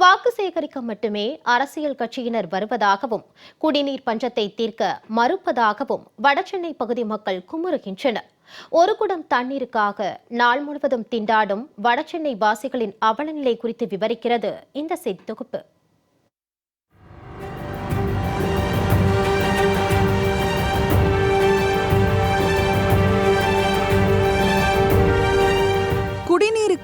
வாக்கு சேகரிக்க மட்டுமே அரசியல் கட்சியினர் வருவதாகவும் குடிநீர் பஞ்சத்தை தீர்க்க மறுப்பதாகவும் வடசென்னை பகுதி மக்கள் குமுறுகின்றனர். ஒரு குடம் தண்ணீருக்காக நாள் முழுவதும் திண்டாடும் வடசென்னை வாசிகளின் அவலநிலை குறித்து விவரிக்கிறது இந்த செய்தி தொகுப்பு.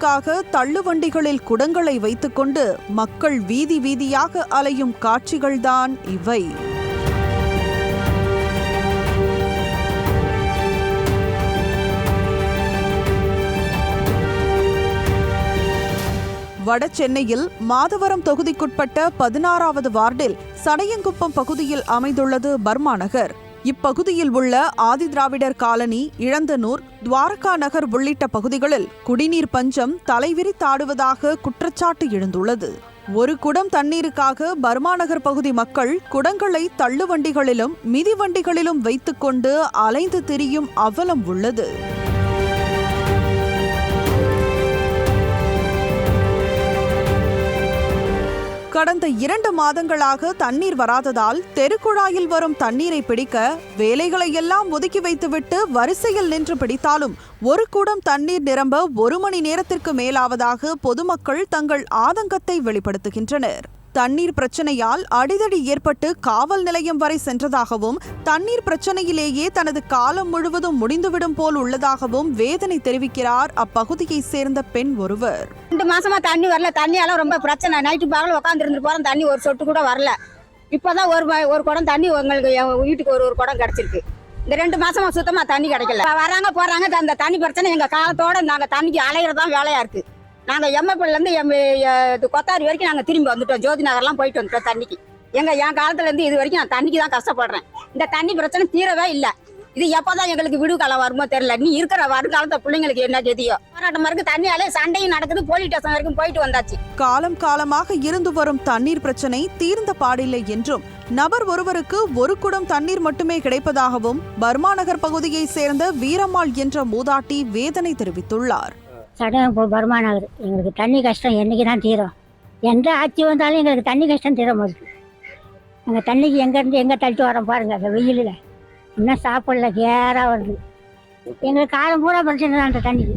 குடிநீருக்காக தள்ளுவண்டிகளில் குடங்களை வைத்துக்கொண்டு மக்கள் வீதி வீதியாக அலையும் காட்சிகள்தான் இவை. வட சென்னையில் மாதவரம் தொகுதிக்குட்பட்ட பதினாறாவது வார்டில் சடையங்குப்பம் பகுதியில் அமைந்துள்ளது பர்மா நகர். இப்பகுதியில் உள்ள ஆதிதிராவிடர் காலனி இழந்தனூர் துவாரகா நகர் உள்ளிட்ட பகுதிகளில் குடிநீர் பஞ்சம் தலைவிரித்தாடுவதாக குற்றச்சாட்டு எழுந்துள்ளது. ஒரு குடம் தண்ணீருக்காக பர்மா நகர் பகுதி மக்கள் குடங்களை தள்ளுவண்டிகளிலும் மிதிவண்டிகளிலும் வைத்துக்கொண்டு அலைந்து திரியும் அவலம் உள்ளது. கடந்த இரண்டு மாதங்களாக தண்ணீர் வராததால் தெருக்குழாயில் வரும் தண்ணீரை பிடிக்க வேலைகளை எல்லாம் ஒதுக்கி வைத்துவிட்டு வரிசையில் நின்று பிடித்தாலும் ஒரு கூடம் தண்ணீர் நிரம்ப ஒரு மணி நேரத்திற்கு மேலாவதாக பொதுமக்கள் தங்கள் ஆதங்கத்தை வெளிப்படுத்துகின்றனர். தண்ணீர் பிரச்சனையால் அடிதடி ஏற்பட்டு காவல் நிலையம் வரை சென்றதாகவும் தண்ணீர் பிரச்சனையிலேயே தனது காலம் முழுவதும் முடிந்துவிடும் போல் உள்ளதாகவும் வேதனை தெரிவிக்கிறார் அப்பகுதியை சேர்ந்த பெண் ஒருவர். ரெண்டு மாசமா தண்ணி வரல. தண்ணியால ரொம்ப பிரச்சனை. நைட்டு பாகல உட்காந்து இருந்து போறோம் தண்ணி ஒரு சொட்டு கூட வரல. இப்போதான் ஒரு ஒரு குடம் தண்ணி உங்களுக்கு வீட்டுக்கு ஒரு ஒரு குடம் கிடைச்சிருக்கு. இந்த ரெண்டு மாசமா சுத்தமா தண்ணி கிடைக்கல. வராங்க போறாங்க. அந்த தண்ணி பிரச்சனை எங்க காலத்தோட நாங்க தண்ணிக்கு அலையிறதான் வேலையா இருக்கு. நாங்கள் எம்எப்பில எம் இது கொத்தாரி வரைக்கும் நாங்கள் திரும்பி வந்துட்டோம். ஜோதி நகர்லாம் போயிட்டு வந்துட்டோம் தண்ணிக்கு. எங்கள் என் காலத்துலேருந்து இது வரைக்கும் நான் தண்ணிக்கு தான் கஷ்டப்படுறேன். இந்த தண்ணி பிரச்சனை தீரவே இல்லை. இது எப்போதான் எங்களுக்கு விடுகாலம் வருமோ தெரியல. நீ இருக்கிற வருங்காலத்தை பிள்ளைங்களுக்கு என்ன கதியோ? போராட்டம் இருக்கு தண்ணியாலே சண்டையும் நடக்குது போலீஸ் ஸ்டேஷன் வரைக்கும் போயிட்டு வந்தாச்சு. காலம் காலமாக இருந்து வரும் தண்ணீர் பிரச்சனை தீர்ந்த பாடில்லை என்றும் நபர் ஒருவருக்கு ஒரு குடம் தண்ணீர் மட்டுமே கிடைப்பதாகவும் பர்மா நகர் பகுதியை சேர்ந்த வீரம்மாள் என்ற மூதாட்டி வேதனை தெரிவித்துள்ளார். சடம் இப்போ பர்மா நகர் எங்களுக்கு தண்ணி கஷ்டம் என்றைக்கு தான் தீரும். எந்த ஆட்சி வந்தாலும் எங்களுக்கு தண்ணி கஷ்டம் தீர மாட்டுது எங்கள் தண்ணிக்கு எங்கேருந்து எங்கே தள்ளிட்டு வரோம் பாருங்கள் அந்த வெயிலில். இன்னும் சாப்பிடல கேராக வருது. எங்களுக்கு காலம் பூரா பிரச்சனை தான் அந்த தண்ணிக்கு.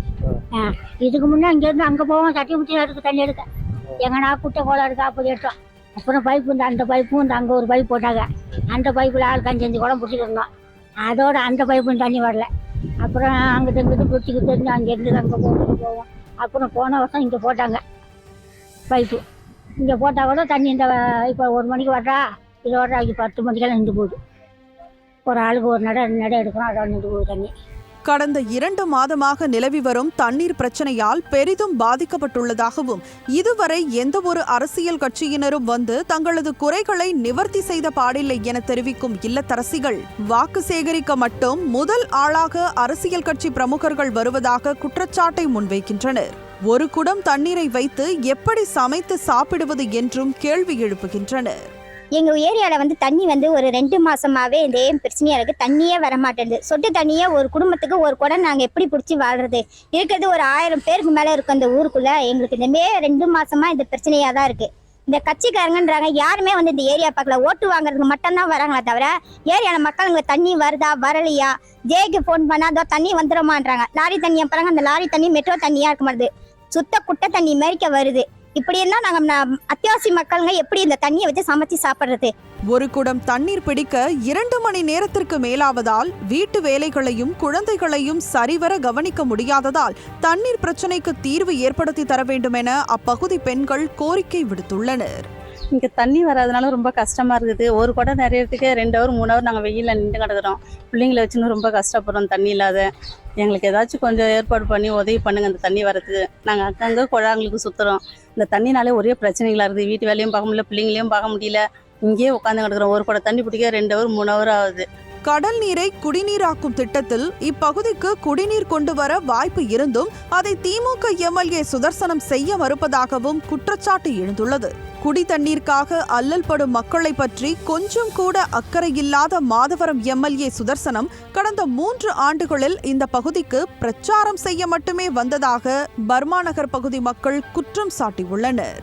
ஆ இதுக்கு முன்னே இங்கேருந்து அங்கே போவோம் தட்டி முட்டி எடுக்க தண்ணி எடுக்க. எங்கன்னா குட்டை கோலம் இருக்கா அப்படி எடுத்தோம். அப்புறம் பைப்பு இந்த அந்த பைப்பும் இந்த அங்கே ஒரு பைப் போட்டாங்க. அந்த பைப்பில் ஆள் அஞ்சு குடம் பிடிச்சிக்கிருந்தோம் அதோட அந்த பைப்பும் தண்ணி வரல. அப்புறம் அங்கிட்ட இங்கிட்டு பிடிச்சிக்கிட்டு இருந்து அங்கேருந்து அங்கே போட்டு போவோம். அப்புறம் போன வருஷம் இங்கே போட்டாங்க. பைப்பு. இங்கே போட்டால் கூட தண்ணி இந்த இப்போ ஒரு மணிக்கு வர்றா இதோட இப்போ பத்து மணிக்கெல்லாம் நின்று போகுது. ஒரு ஆளுக்கு ஒரு நடை நடை எடுக்கிறோம் அதோட நின்று போகுது தண்ணி. கடந்த இரண்டு மாதமாக நிலவி வரும் தண்ணீர் பிரச்சனையால் பெரிதும் பாதிக்கப்பட்டுள்ளதாகவும் இதுவரை எந்தவொரு அரசியல் கட்சியினரும் வந்து தங்களது குறைகளை நிவர்த்தி செய்த பாடில்லை என தெரிவிக்கும் இல்லத்தரசிகள். வாக்கு சேகரிக்க மட்டும் முதல் ஆளாக அரசியல் கட்சி பிரமுகர்கள் வருவதாக குற்றச்சாட்டை முன்வைக்கின்றனர். ஒரு குடம் தண்ணீரை வைத்து எப்படி சமைத்து சாப்பிடுவது என்றும் கேள்வி எழுப்புகின்றனர். எங்க ஏரியால வந்து தண்ணி வந்து ஒரு ரெண்டு மாசமாவே இதே பிரச்சனையா இருக்கு. தண்ணியே வர மாட்டேங்குது சொட்டு தண்ணியே ஒரு குடும்பத்துக்கு ஒரு குடம் நாங்க எப்படி பிடிச்சி வாழ்றது? இருக்கிறது ஒரு ஆயிரம் பேருக்கு மேல இருக்கும் இந்த ஊருக்குள்ள. எங்களுக்கு இந்த மே ரெண்டு மாசமா இந்த பிரச்சனையா தான் இருக்கு. இந்த கட்சிக்காரங்கன்றாங்க யாருமே வந்து இந்த ஏரியா பார்க்கல ஓட்டு வாங்குறதுக்கு மட்டும்தான் வராங்களே தவிர ஏரியால மக்களுங்க தண்ணி வருதா வரலையா? ஜேக்கு ஃபோன் பண்ணாதோ தண்ணி வந்துடுமான்றாங்க லாரி தண்ணியை பாருங்க அந்த லாரி தண்ணி மெட்ரோ தண்ணியா இருக்க மாட்டுது. சுத்த குட்டை தண்ணி மேரிக்க வருது. இப்படி எல்லாம் நாங்க அத்தியாவசிய மக்களுங்க எப்படி இந்த தண்ணியை வச்சு சமைச்சு சாப்பிடுறது? ஒரு குடம் தண்ணீர் பிடிக்க இரண்டு மணி நேரத்திற்கு மேலாவதால் வீட்டு வேலைகளையும் குழந்தைகளையும் சரிவர கவனிக்க முடியாததால் தண்ணீர் பிரச்சனைக்கு தீர்வு ஏற்படுத்தி தர வேண்டும் என அப்பகுதி பெண்கள் கோரிக்கை விடுத்துள்ளனர். இங்கே தண்ணி வராதனால ரொம்ப கஷ்டமாக இருக்குது. ஒரு குடம் நிறையறதுக்கே ரெண்டு ஹவர் மூணு ஹவர் நாங்கள் வெயிலில் நின்று கிடக்குறோம். பிள்ளைங்களை வச்சுன்னு ரொம்ப கஷ்டப்படுறோம் தண்ணி இல்லாத. எங்களுக்கு ஏதாச்சும் கொஞ்சம் ஏற்பாடு பண்ணி உதவி பண்ணுங்கள் அந்த தண்ணி வரதுக்கு நாங்கள் அங்கங்கே குழாங்களுக்கு சுற்றுறோம் இந்த தண்ணினாலே ஒரே பிரச்சனைகளாக இருக்குது. வீட்டு வேலையும் பார்க்க முடியல பிள்ளைங்களையும் பார்க்க முடியல. இங்கேயே உட்காந்து கிடக்குறோம். ஒரு குடம் தண்ணி பிடிக்க ரெண்டு ஹவர் மூணு ஹவர் ஆகுது. கடல் நீரை குடிநீராக்கும் திட்டத்தில் இப்பகுதிக்கு குடிநீர் கொண்டு வர வாய்ப்பு இருந்தும் அதை திமுக எம்எல்ஏ சுதர்சனம் செய்ய மறுப்பதாகவும் குற்றச்சாட்டு எழுந்துள்ளது. குடி தண்ணீருக்காக அல்லல் படும் மக்களை பற்றி கொஞ்சம் கூட அக்கறை இல்லாத மாதவரம் எம்எல்ஏ சுதர்சனம் கடந்த மூன்று ஆண்டுகளில் இந்த பகுதிக்கு பிரச்சாரம் செய்ய மட்டுமே வந்ததாக பர்மா நகர் பகுதி மக்கள் குற்றம் சாட்டியுள்ளனர்.